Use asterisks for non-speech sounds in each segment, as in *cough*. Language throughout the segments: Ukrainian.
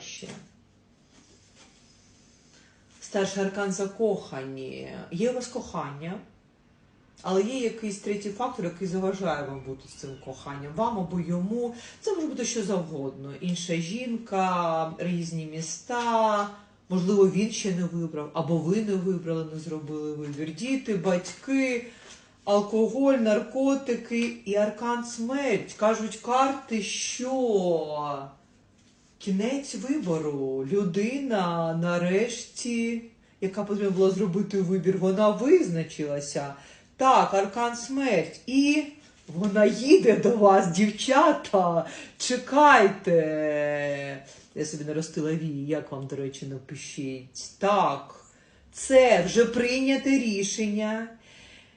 краще. Старший аркан закохані. Є у вас кохання, але є якийсь третій фактор, який заважає вам бути з цим коханням. Вам або йому. Це може бути що завгодно. Інша жінка, різні міста. Можливо, він ще не вибрав, або ви не вибрали, не зробили вибір. Діти, батьки, алкоголь, наркотики і аркан смерть. Кажуть карти, що кінець вибору. Людина нарешті, яка потрібно було зробити вибір, вона визначилася. Так, аркан смерть. І вона їде до вас, дівчата. Чекайте. Я собі наростила вії, як вам, до речі, напишіть. Так, це вже прийняте рішення.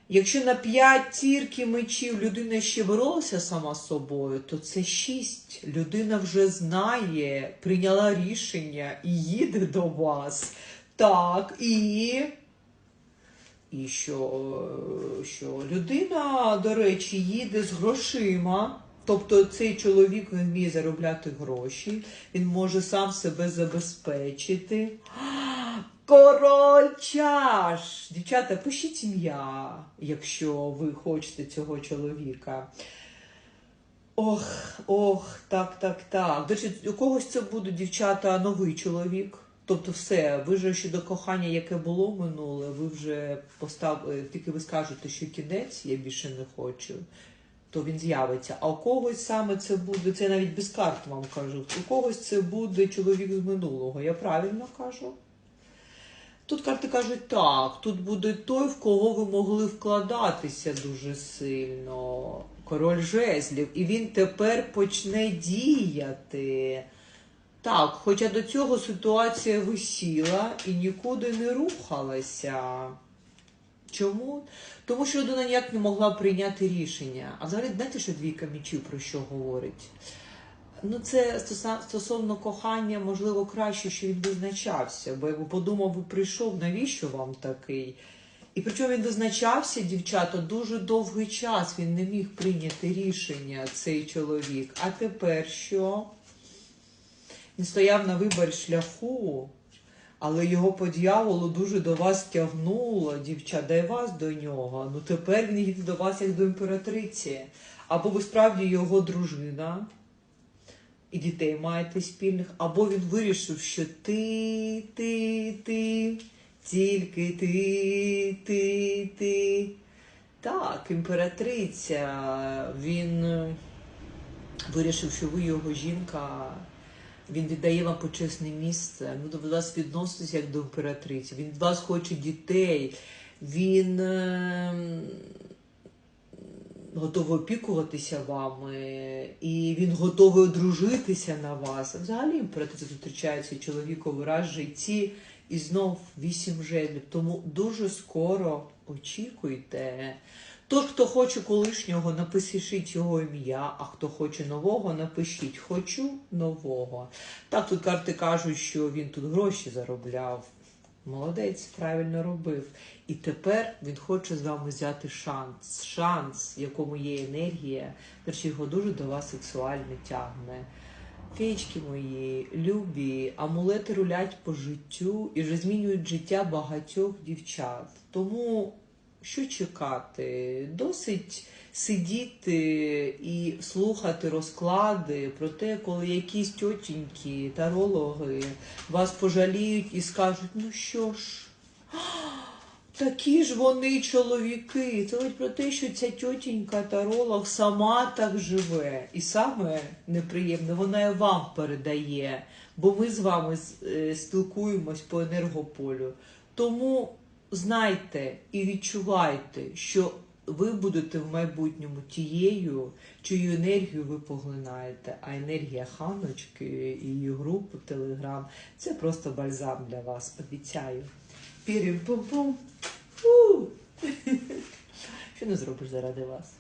Якщо на п'ять тірки мечів людина ще боролася сама з собою, то це шість. Людина вже знає, прийняла рішення і їде до вас. Так, і. І що, що людина, до речі, їде з грошима. Тобто цей чоловік він вміє заробляти гроші, він може сам себе забезпечити. Король чаш! Дівчата, пишіть ім'я, якщо ви хочете цього чоловіка. Ох, ох, так, так, так. До речі, у когось це буде, дівчата, новий чоловік. Тобто все, ви вже щодо кохання, яке було минуле, ви вже поставили, тільки ви скажете, що кінець, я більше не хочу, то він з'явиться. А у когось саме це буде, це я навіть без карт вам кажу, у когось це буде чоловік з минулого. Я правильно кажу? Тут карти кажуть так, тут буде той, в кого ви могли вкладатися дуже сильно. Король жезлів. І він тепер почне діяти. Так, хоча до цього ситуація висіла і нікуди не рухалася. Чому? Тому що людина ніяк не могла прийняти рішення. А взагалі, знаєте, що двійка мічів про що говорить? Ну, це стосовно кохання, можливо, краще, що він визначався, бо подумав, би прийшов, навіщо вам такий? І причому він визначався, дівчата, дуже довгий час він не міг прийняти рішення, цей чоловік. А тепер що? Він стояв на виборі шляху, але його по дуже до вас тягнуло, дівчата, і вас до нього. Ну тепер він їде до вас як до імператриці. Або ви справді його дружина, і дітей маєте спільних, або він вирішив, що ти, ти, ти, тільки ти, ти, ти. Так, імператриця, він е, вирішив, що ви його жінка. Він віддає вам почесне місце, він до вас відноситься як до імператриці, він від вас хоче дітей, він е, готовий опікуватися вами, і він готовий одружитися на вас. Взагалі імператриця зустрічається чоловіковий раз в житті і знов вісім жезлів. Тому дуже скоро очікуйте. Тож, хто хоче колишнього, напишіть його ім'я, а хто хоче нового, напишіть Хочу нового. Так, тут карти кажуть, що він тут гроші заробляв. Молодець, правильно робив. І тепер він хоче з вами взяти шанс. Шанс, якому є енергія. перші його дуже до вас сексуально тягне. Фічки мої, любі, амулети рулять по життю і вже змінюють життя багатьох дівчат. Тому що чекати? Досить сидіти і слухати розклади про те, коли якісь тьотіньки, тарологи вас пожаліють і скажуть, ну що ж, *gasps* такі ж вони чоловіки. Це про те, що ця тьотінька таролог сама так живе. І саме неприємне, вона і вам передає, бо ми з вами е, спілкуємось по енергополю. Тому знайте і відчувайте, що ви будете в майбутньому тією, чию енергію ви поглинаєте. А енергія ханочки і її групи Телеграм це просто бальзам для вас. Обіцяю. Пірім-пум-пум. *laughs* Що не зробиш заради вас?